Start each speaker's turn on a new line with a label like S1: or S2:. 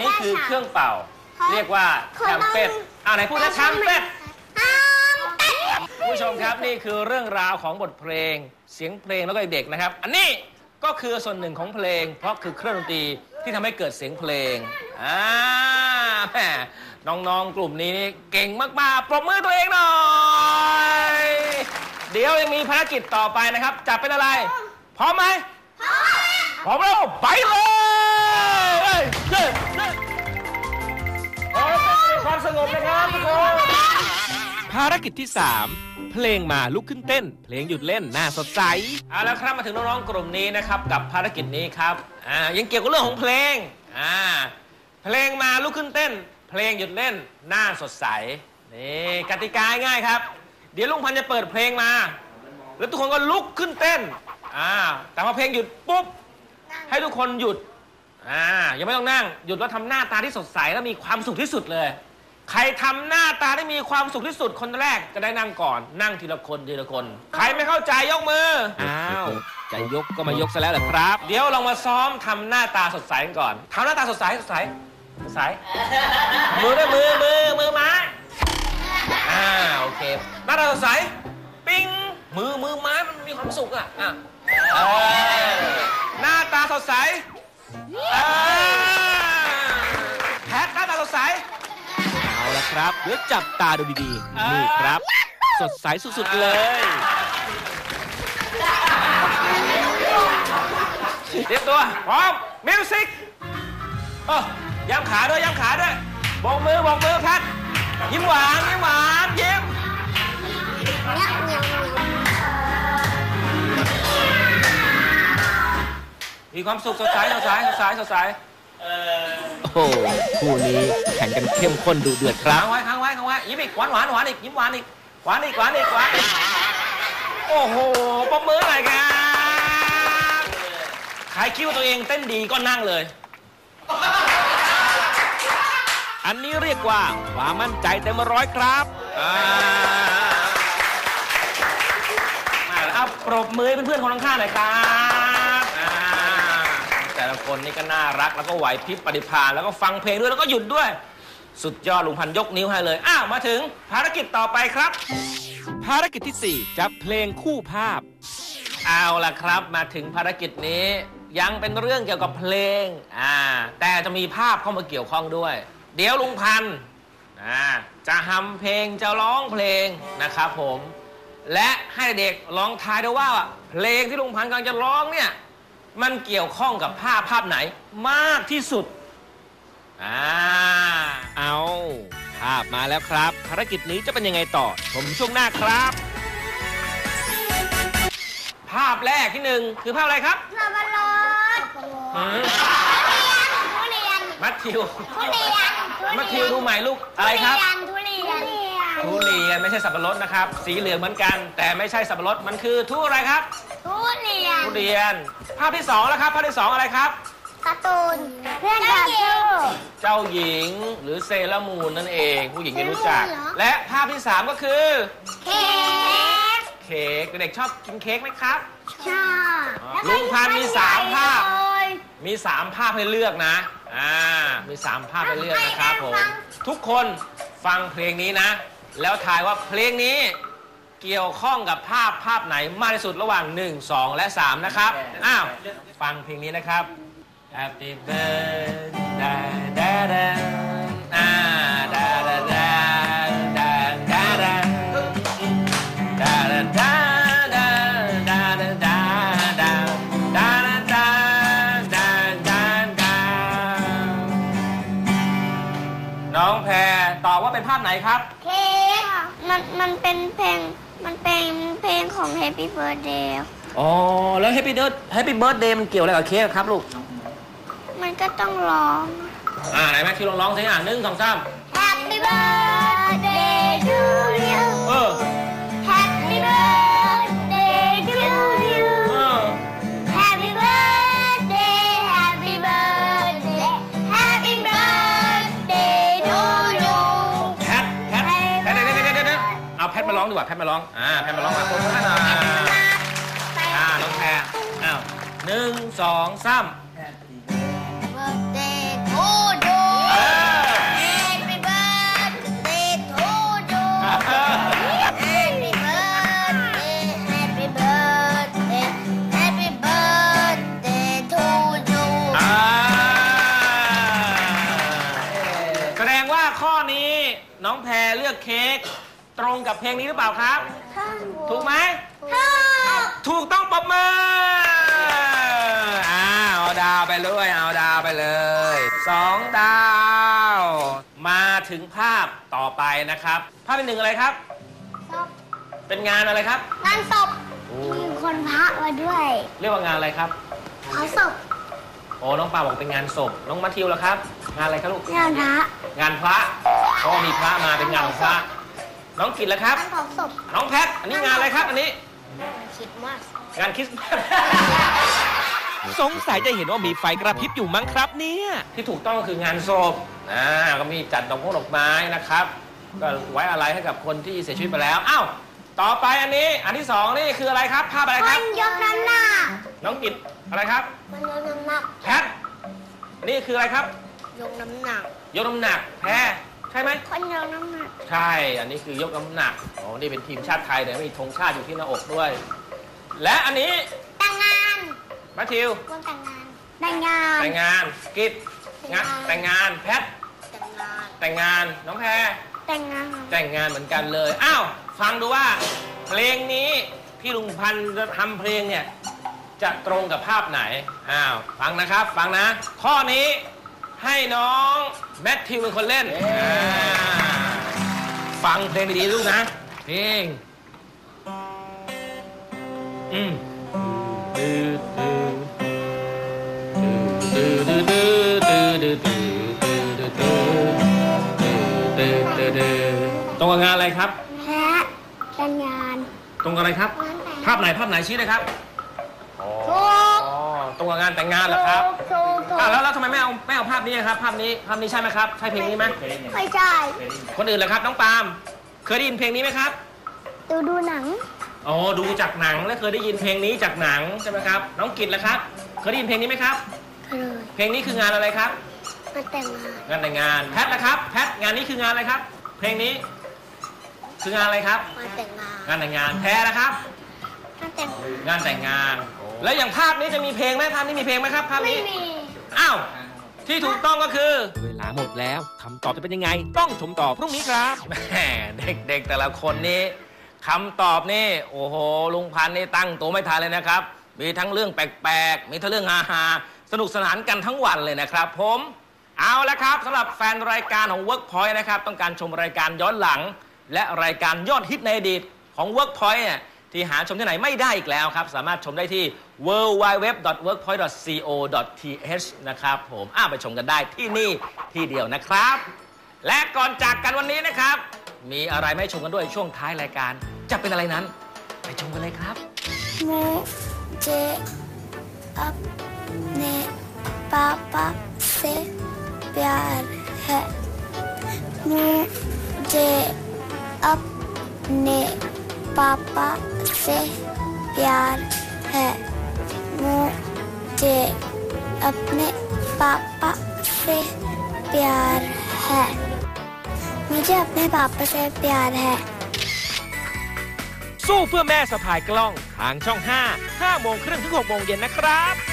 S1: นี้คือเครื่องเป่า เรียกว่าแทมเป็ดอ่าไหนพูดนะแทมเป็ดผู้ชมครับนี่คือเรื่องราวของบทเพลง เสียงเพลงแล้วก็เด็กๆนะครับ อันนี้ก็คือส่วนหนึ่งของเพลง เพราะคือเครื่องดนตรีที่ทำให้เกิดเสียงเพลงอ่าแหมน้องๆกลุ่มนี้นี่เก่งมากๆปรบมือตัวเองหน่อยเดี๋ยวยังมีภารกิจต่อไปนะครับจับเป็นอะไรพร้อมไหมพร้อมแล้วไปเลยารกิ
S2: จที่ 3 เพลงมาลุกขึ้นเต้น เพลงหยุดเล่นน่าสดใส
S1: เอาละครับมาถึงน้องๆกลุ่มนี้นะครับกับภารกิจนี้ครับอ่ายังเกี่ยวกับเรื่องของเพลงอ่าเพลงมาลุกขึ้นเต้น เพลงหยุดเล่นหน้าสดใสนี่กติกาง่ายครับ เดี๋ยวลุงพันจะเปิดเพลงมา แล้วทุกคนก็ลุกขึ้นเต้นอ่าแต่พอเพลงหยุดปุ๊บให้ทุกคนหยุดอ่ายังไม่ต้องนั่งหยุดแล้วทำหน้าตาที่สดใสแล้วมีความสุขที่สุดเลย ใครทำหน้าตาได้มีความสุขที่สุดคนแรกจะได้นั่งก่อน นั่งทีละคนทีละคน ใครไม่เข้าใจยกมือ
S2: อ้าวจะยกก็มายกซะแล้วเหรอครับ
S1: เดี๋ยวเรามาซ้อมทำหน้าตาสดใสกันก่อนทำหน้าตาสดใสสดใสสดใสมือด้วยมือมือมือไม้อ่าโอเคหน้าตาสดใสปิ้งมือมือไม้มันมีความสุขอะอะเออหน้าตาสดใสอ่าแพทหน้าตาสดใส
S2: เอาละ ครับเดี๋ยวจับตาดูดีๆนี่ครับ สดใสสุดๆเลย
S1: เตรียมตัว พร้อม มิวสิกเออย้ำขาด้วยย้ำขาด้วยบอกมือบอกมือแพทยิ้มหวานยิ้มหวานยิ้ม มีความสุขสดใสสดใสสดใสสดใส
S2: โอ้โหคู่นี้แข่งกันเข้มข้นดุเดือดครั
S1: ค้า
S2: บ
S1: งไว้ค้างไว้ค้างไว้ยิ้มอีกหวานหวานหวานอีกยิ้มหวานอีกหวานอีกหวานอีกหวานอีกโอ้โหปมมือหน่อยครับใครคิดว่าตัวเองเต้นดีก็นั่งเลย
S2: อันนี้เรียกว่าความมั่นใจเต็มร้อยครับ
S1: อ่ามาแล้วเอาปรบมือให้เพื่อนๆคนข้างๆหน่อยครับอ่าแต่ละ คนนี่ก็น่ารัก แล้วก็ไหวพริบปฏิภาณแล้วก็ฟังเพลงด้วยแล้วก็หยุดด้วย สุดยอดลุงพันธุ์ยกนิ้วให้เลย อ้าวมาถึงภารกิจต่อไปครับ
S2: ภารกิจที่ 4 จับเพลงคู่ภาพ
S1: เอาล่ะครับมาถึงภารกิจนี้ ยังเป็นเรื่องเกี่ยวกับเพลงอ่าแต่จะมีภาพเข้ามาเกี่ยวข้องด้วย เดี๋ยวลุงพันธุ์อ่าจะทำเพลงจะร้องเพลงนะครับผม และให้เด็กลองทายดูว่าเพลงที่ลุงพันธุ์กำลังจะร้องเนี่ย มันเกี่ยวข้องกับภาพภาพไหนมากที่สุด อ่า
S2: เอาภาพมาแล้วครับ ภารกิจนี้จะเป็นยังไงต่อชมช่วงหน้าครับ
S1: ภาพแรกที่หนึ่งคือภาพอะไรครับ
S3: สับปะรด
S1: อืม
S3: ทุเรียน
S1: มัทธิว
S3: ทุเรียน
S1: มัทธิวดูใหม่ลูก อะไรครับ
S3: ทุเรียน
S1: ทุเรียนไม่ใช่สับปะรดนะครับ สีเหลืองเหมือนกัน แต่ไม่ใช่สับปะรด มันคือทุอะไรครับ
S3: ทุเรียน
S1: ทุเรียน ภาพที่สองแล้วครับ ภาพที่สองอะไรครับ
S3: การ์ตูนเพื่อนต่อสู้
S1: เจ้าหญิงหรือเซรามูนนั่นเอง ผู้หญิงไม่รู้จัก
S3: เซรามูนเหรอ
S1: และภาพที่สามก็คือ
S3: เค้ก
S1: เค้กเด็กๆชอบกินเค้กไหมครับ
S3: ชอบ
S1: ลุงพันธุ์มีสามภาพ
S3: เลย
S1: มีสามภาพให้เลือกนะ อ่า มีสามภาพให้เลือกนะครับผม ทุกคนฟังเพลงนี้นะ แล้วทายว่าเพลงนี้ เกี่ยวข้องกับภาพภาพไหนมากที่สุดระหว่าง 1 2 และ 3 นะครับ อ้าว ฟังเพลงนี้นะครับ Happy birthday da da อ่า da da da da da da da da da da da da da da da da da da da น้องแพรตอบว่าเป็นภาพไหนครับ
S3: เค้กมันมันเป็นเพลง มันเป็นเพลงของ Happy Birthday
S1: อ๋อ แล้ว Happy Birthday Happy Birthday มันเกี่ยวอะไรกับเค้กครับลูก
S3: มันก็ต้องร้อง
S1: อ่าไหนแม่คิวลองร้องสิอะหนึ่งสองสาม
S3: Happy birthday to you
S1: เออ องดีกว่าแพทมาร้อง อ่าแพทมาร้องมาคนละหน่อยอ่าน้องแพรอ้าวหนึ่งสองสาม
S3: birthday to you happy birthday to you happy birthday happy birthday happy birthday to you
S1: แสดงว่าข้อนี้น้องแพรเลือกเค้ก ตรงกับเพลงนี้หรือเปล่าครับถูกไหม
S3: ถูก
S1: ถูกต้องปรบมืออ่าเอาดาวไปเลยเอาดาวไปเลยสองดาว มาถึงภาพต่อไปนะครับ ภาพที่หนึ่งอะไรครับ
S3: ศพ
S1: เป็นงานอะไรครับ
S3: งานศพมีคนพระมาด้วย
S1: เรียกว่างานอะไรครับ
S3: เขาศพ
S1: โอ้น้องปาบอกเป็นงานศพน้องมัทธิวล่ะครับ งานอะไรครับลูก
S3: งานพระ
S1: งานพระเพราะว่ามีพระมาเป็นงานของพระ น้องกิตล่ะครับ
S3: งานของศพ
S1: น้องแพท อันนี้งานอะไรครับ อันนี้
S3: คิดมาก
S1: งานคริสต์มาส
S2: สงสัยจะเห็นว่ามีไฟกระพริบอยู่มั้งครับเนี่ย
S1: ที่ถูกต้องก็คืองานศพอ่าก็มีจัดดอกมงดอกไม้นะครับ ก็ไว้อะไรให้กับคนที่เสียชีวิตไปแล้ว อ้าว ต่อไปอันนี้ อันที่สองนี่คืออะไรครับ ภาพอะไร
S3: ค
S1: ครับ
S3: นยกน้ำหนัก
S1: น้องกิตอะไรครับ
S3: คนยกน้ำหนัก
S1: แพท นี่คืออะไรครับ
S3: ยกน้ำหนัก
S1: ยกน้ำหนัก แพ้ ใช่ไหม
S3: คนยกน้ำหนัก
S1: ใช่ อันนี้คือยกน้ำหนักอ๋อนี่เป็นทีมชาติไทยแต่มีธงชาติอยู่ที่หน้าอกด้วย และอันนี้
S3: แต่งงาน
S1: แมทธิว
S3: วันแต่งงานแต่งงาน
S1: แต่งงานกิตงานแต่งงานแพท
S3: แต่งงาน
S1: แต่งงานน้องแพร
S3: แต่งงาน
S1: แต่งงานเหมือนกันเลยอ้าวฟังดูว่า เพลงนี้ที่ลุงพันธ์จะทำเพลงเนี่ยจะตรงกับภาพไหนอ้าวฟังนะครับ ฟังนะ ข้อนี้ ให้น้องแมทธิวเป็นคนเล่นอ่าฟังเพลงดีๆลูกนะ เพลง อืมตรงกับงานอะไรครับ
S3: แพะแต่งงาน
S1: ตรงกับอะไรครับ
S3: งานแต่ง
S1: ภาพไหนภาพไหนชี้เลยครับ
S3: ถูก
S1: อ๋อตรงกับงานแต่งงานเหรอครับ
S3: ถูกถูก
S1: อะแล้วแล้วทำไมไม่เอาไม่เอาภาพนี้ครับ ภาพนี้ภาพนี้ใช่ไหมครับ ใช่เพลงนี้ไหม
S3: ไม่ใช่
S1: คนอื่นเหรอครับ น้องปาล์มเคยได้ยินเพลงนี้ไหมครับ
S3: ดูดูหนัง
S1: อ๋อดูจากหนังและเคยได้ยินเพลงนี้จากหนังใช่ไหมครับ น้องกิตล่ะครับ เคยได้ยินเพลงนี้ไหมครับ
S3: เคย
S1: เพลงนี้คืองานอะไรครับ
S3: มาแต่งงาน
S1: งานแต่งงานแพทนะครับแพทงานนี้คืองานอะไรครับ เพลงนี้ คืองานอะไรครับ
S3: มาแต่งงาน
S1: งานแต่งงานแพรนะครับ
S3: มาแต่ง
S1: งานแต่งงานแล้วอย่างภาพนี้จะมีเพลงไหมภาพนี้มีเพลงไหมครับภาพ
S3: ไม่
S1: นี้
S3: มี
S1: อ้าว ที่ถูกต้องก็คือ
S2: เวลาหมดแล้วคำตอบจะเป็นยังไง ต้องชมต่อพรุ่งนี้ครับ
S1: แหมเด็กๆแต่ละคนนี้คำตอบนี่ โอ้โห ลุงพันธ์นี่ตั้งตัวไม่ทันเลยนะครับ มีทั้งเรื่องแปลกๆ มีทั้งเรื่องฮาๆสนุกสนานกันทั้งวันเลยนะครับ ผม เอาละครับสำหรับแฟนรายการของ Workpoint นะครับ ต้องการชมรายการย้อนหลัง และรายการยอดฮิตในอดีตของ Workpoint เนี่ย ที่หาชมที่ไหนไม่ได้อีกแล้วครับ สามารถชมได้ที่ www.workpoint.co.th นะครับผมอ้าไปชมกันได้ที่นี่ที่เดียวนะครับ และก่อนจากกันวันนี้นะครับ มีอะไรไม่ชมกันด้วยช่วงท้ายรายการ จะเป็นอะไรนั้น ไปชมกันเลยครับ
S3: โมเจอับเน
S4: ปาปาเซเปียร์เฮโมเจอับเน
S3: पापा से प्यार है मुझे अपने पापा से प्यार है मुझे अपने पापा से प्यार है
S2: สู้เพื่อแม่สะพายกล้อง ทางช่อง 5 5โมงครึ่งถึง6โมงเย็นนะครับ